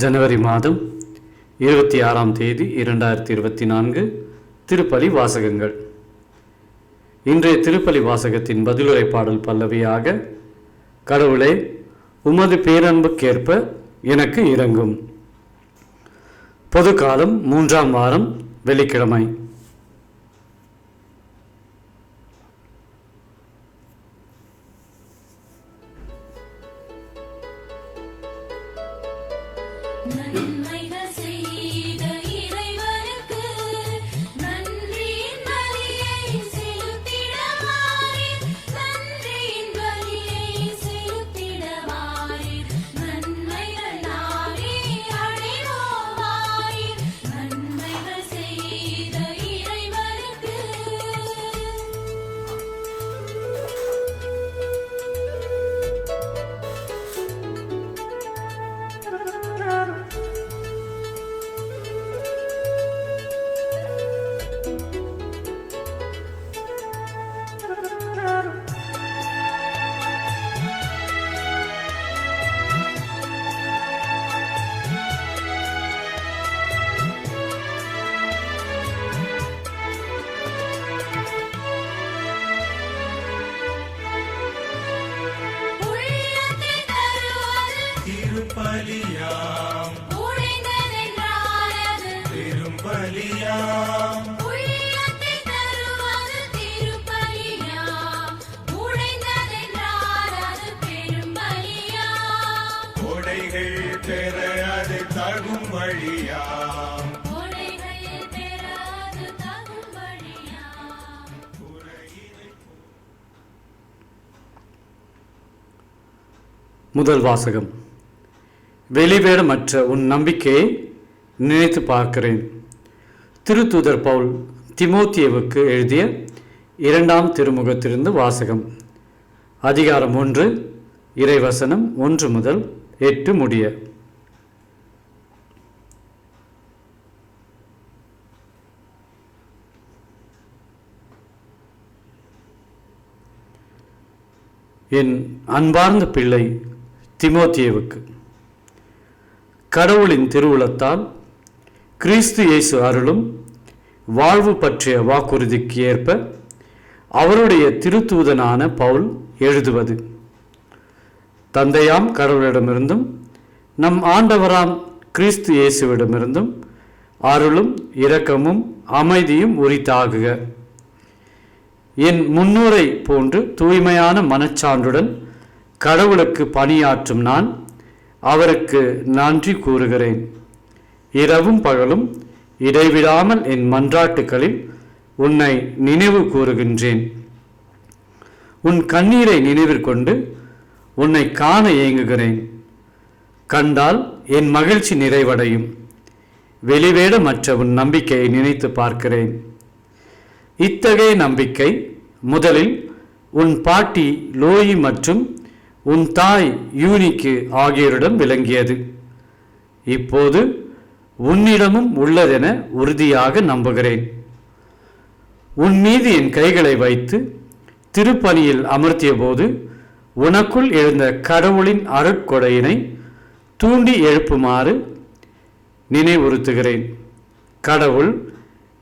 ஜனவரி மாதம் இருபத்தி ஆறாம் தேதி இரண்டாயிரத்தி இருபத்தி நான்கு திருப்பலி வாசகங்கள். இன்றைய திருப்பலி வாசகத்தின் பதிலுரை பாடல் பல்லவியாக கடவுளே உமது பேரன்புக்கேற்ப எனக்கு இறங்கும் பொது காலம் மூன்றாம் வாரம் வெள்ளிக்கிழமை. நன்மைகள் செய்த தகும் வழியாம். முதல் வாசகம். வெளிவேடமற்ற உன் நம்பிக்கையை நினைத்து பார்க்கிறேன். திருத்தூதர் பவுல் திமோத்தியவுக்கு எழுதிய இரண்டாம் திருமுகத்திலிருந்து வாசகம். அதிகாரம் ஒன்று இறைவசனம் ஒன்று முதல் எட்டு முடிய. என் அன்பார்ந்த பிள்ளை திமோத்தியவுக்கு கடவுளின் திருவுளத்தால் கிறிஸ்து இயேசு அருளும் வாழ்வு பற்றிய வாக்குறுதிக்கு ஏற்ப அவருடைய திருத்தூதனான பவுல் எழுதுவது. தந்தையாம் கடவுளிடமிருந்தும் நம் ஆண்டவராம் கிறிஸ்து இயேசுவிடமிருந்தும் அருளும் இரக்கமும் அமைதியும் உரித்தாகுக. என் முன்னோரை போன்று தூய்மையான மனச்சான்றுடன் கடவுளுக்கு பணியாற்றும் நான் அவருக்கு நன்றி கூறுகிறேன். இரவும் பகலும் இடைவிடாமல் என் மன்றாட்டுகளில் உன்னை நினைவு கூறுகின்றேன். உன் கண்ணீரை நினைவிற்கொண்டு உன்னை காண ஏங்குகிறேன். கண்டால் என் மகிழ்ச்சி நிறைவடையும். வெளிவேடமற்ற உன் நம்பிக்கையை நினைத்து பார்க்கிறேன். இத்தகைய நம்பிக்கை முதலில் உன் பாட்டி லோயி மற்றும் உன் தாய் யூனிக்கு ஆகியோரிடம் விளங்கியது. இப்போது உன்னிடமும் உள்ளதென உறுதியாக நம்புகிறேன். உன் மீது என் கைகளை வைத்து திருப்பணியில் அமர்த்தியபோது உனக்குள் எழுந்த கடவுளின் அருட்கொடையினை தூண்டி எழுப்புமாறு நினைவுறுத்துகிறேன். கடவுள்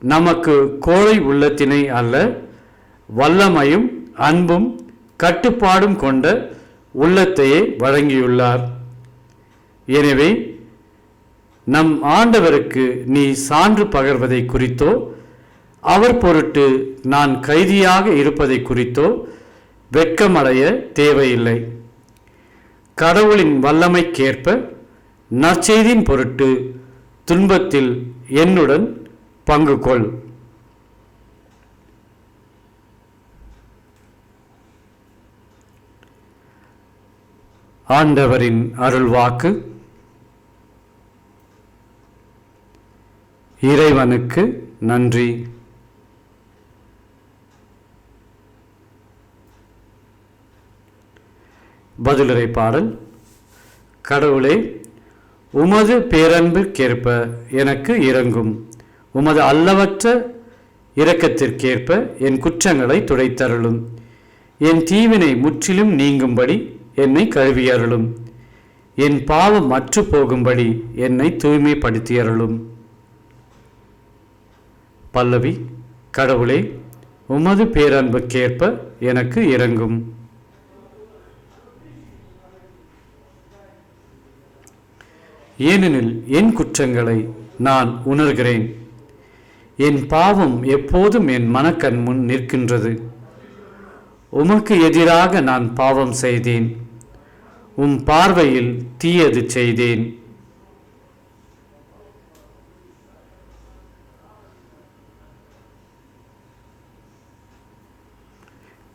நமக்கு கோழை உள்ளத்தினை அல்ல வல்லமையும் அன்பும் கட்டுப்பாடும் கொண்ட உள்ளத்தையே வழங்கியுள்ளார். எனவே நம் ஆண்டவருக்கு நீ சான்று பகர்வதை குறித்தோ அவர் பொருட்டு நான் கைதியாக இருப்பதை குறித்தோ வெட்கமடைய தேவையில்லை. கடவுளின் வல்லமைக்கேற்ப நற்செய்தியின் பொருட்டு துன்பத்தில் என்னுடன் பங்கு கொள் ஆண்டவரின் அருள்வாக்கு. இறைவனுக்கு நன்றி. பதிலுரை பாடல் கடவுளே உமது பேரன்பிற்கேற்ப எனக்கு இறங்கும் உமது அல்லவற்ற இரக்கத்திற்கேற்ப என் குற்றங்களை துடைத்தருளும். என் தீவினை முற்றிலும் நீங்கும்படி என்னை கழுவியருளும். என் பாவம் மற்று போகும்படி என்னை தூய்மைப்படுத்தியருளும். பல்லவி கடவுளே உமது பேரன்புக்கேற்ப எனக்கு இறங்கும் ஏனெனில் என் குற்றங்களை நான் உணர்கிறேன். என் பாவம் எப்போதும் என் மனக்கண் முன் நிற்கின்றது. உமக்கு எதிராக நான் பாவம் செய்தேன். உம் பார்வையில் தீயது செய்தேன்.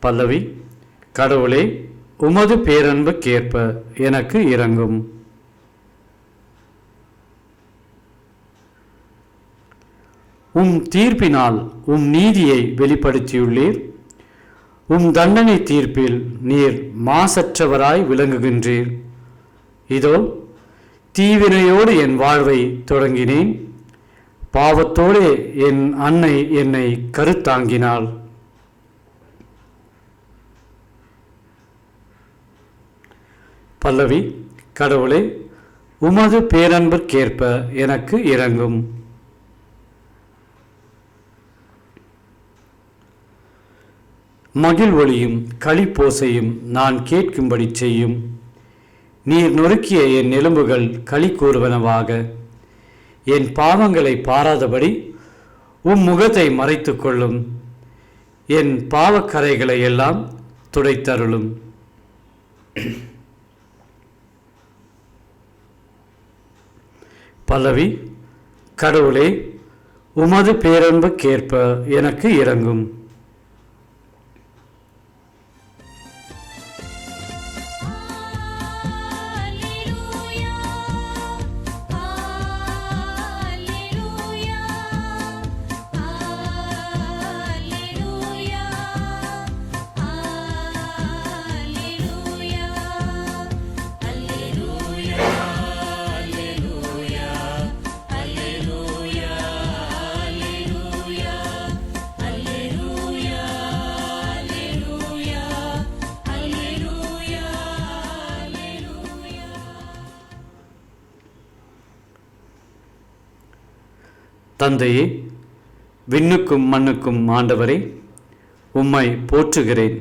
பல்லவி கடவுளே உமது பேரன்புக்கேற்ப எனக்கு இறங்கும் உம் தீர்ப்பினால் உம் நீதியை வெளிப்படுத்தியுள்ளீர். உம் தண்டனை தீர்ப்பில் நீர் மாசற்றவராய் விளங்குகின்றீர். இதோ தீவினையோடு என் வாழ்வை தொடங்கினேன். பாவத்தோடு என் அன்னை என்னை கருத்தாங்கினாள். பல்லவி கடவுளே உமது பேரன்பிற்கேற்ப எனக்கு இறங்கும் மகிழ் ஒளியும் களிப்போசையும் நான் கேட்கும்படி செய்யும். நீர் நொறுக்கிய என் எலும்புகள் களி கூறுவனவாக. என் பாவங்களை பாராதபடி உம் முகத்தை மறைத்து கொள்ளும். என் பாவக்கரைகளை எல்லாம் துடைத்தருளும். பல்லவி கடவுளே உமது பேரன்புக்கேற்ப எனக்கு இறங்கும் தந்தையே விண்ணுக்கும் மண்ணுக்கும் ஆண்டவரே உம்மை போற்றுகிறேன்.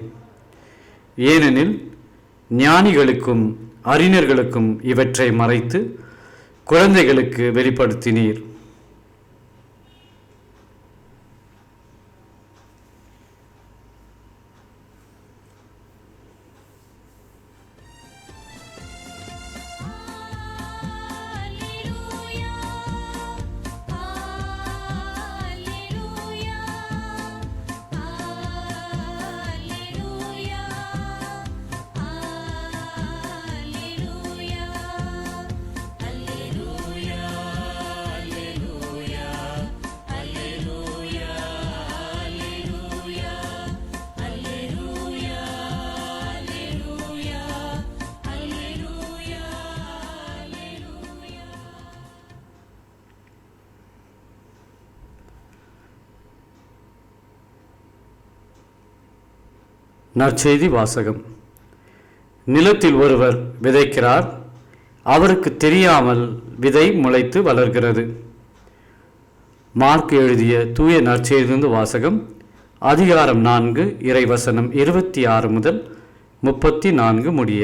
ஏனெனில் ஞானிகளுக்கும் அறிஞர்களுக்கும் இவற்றை மறைத்து குழந்தைகளுக்கு வெளிப்படுத்தினீர். நற்செய்தி வாசகம் நிலத்தில் ஒருவர் விதைக்கிறார். அவருக்கு தெரியாமல் விதை முளைத்து வளர்கிறது. மார்க் எழுதிய தூய நற்செய்திலிருந்து வாசகம் அதிகாரம் நான்கு இறைவசனம் இருபத்தி ஆறு முதல் முப்பத்தி நான்கு முடிய.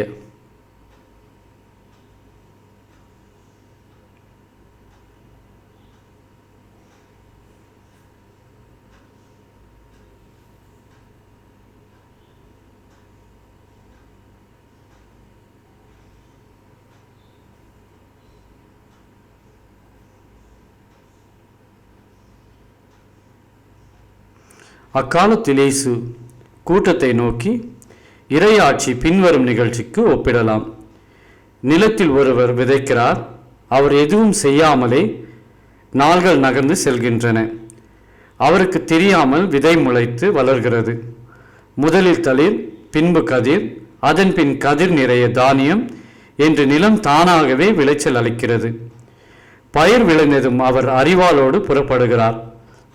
அக்காலத்தில் இயேசு கூட்டத்தை நோக்கி இறையாட்சி பின்வரும் நிகழ்ச்சிக்கு ஒப்பிடலாம். நிலத்தில் ஒருவர் விதைக்கிறார் அவர் எதுவும் செய்யாமலே நாள்கள் நகர்ந்து செல்கின்றன. அவருக்கு தெரியாமல் விதை முளைத்து வளர்கிறது. முதலில் தளிர் பின்பு கதிர் அதன் பின் கதிர் நிறைய தானியம் என்று நிலம் தானாகவே விளைச்சல் அளிக்கிறது. பயிர் விளைந்ததும் அவர் அறிவாளோடு புறப்படுகிறார்.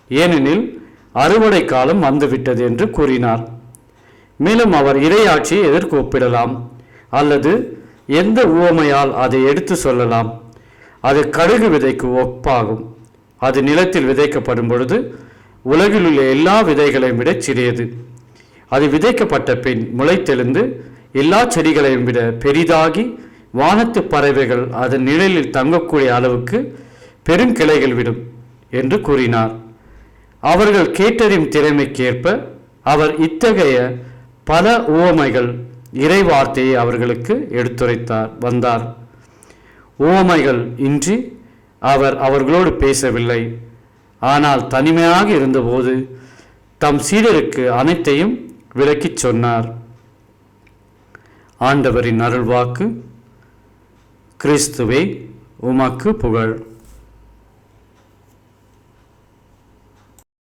ஏனெனில் அறுவடை காலம் வந்துவிட்டது என்று கூறினார். மேலும் அவர் இறையாட்சியை எதற்கு ஒப்பிடலாம் அல்லது எந்த உவமையால் அதை எடுத்து சொல்லலாம். அது கடுகு விதைக்கு ஒப்பாகும். அது நிலத்தில் விதைக்கப்படும் பொழுது உலகில் உள்ள எல்லா விதைகளையும் விட சிறியது. அது விதைக்கப்பட்ட பின் முளைத்தெழுந்து எல்லா செடிகளையும் விட பெரிதாகி வானத்து பறவைகள் அதன் நிழலில் தங்கக்கூடிய அளவுக்கு பெருங்கிளைகள் விடும் என்று கூறினார். அவர்கள் கேட்டறியும் திறமைக்கேற்ப அவர் இத்தகைய பல உவமைகள் இறைவார்த்தையை அவர்களுக்கு எடுத்துரைத்தார் வந்தார். உவமைகள் இன்றி அவர் அவர்களோடு பேசவில்லை. ஆனால் தனிமையாக இருந்தபோது தம் சீடருக்கு அனைத்தையும் விளக்கிச் சொன்னார். ஆண்டவரின் அருள்வாக்கு கிறிஸ்துவே உமக்கு புகழ்.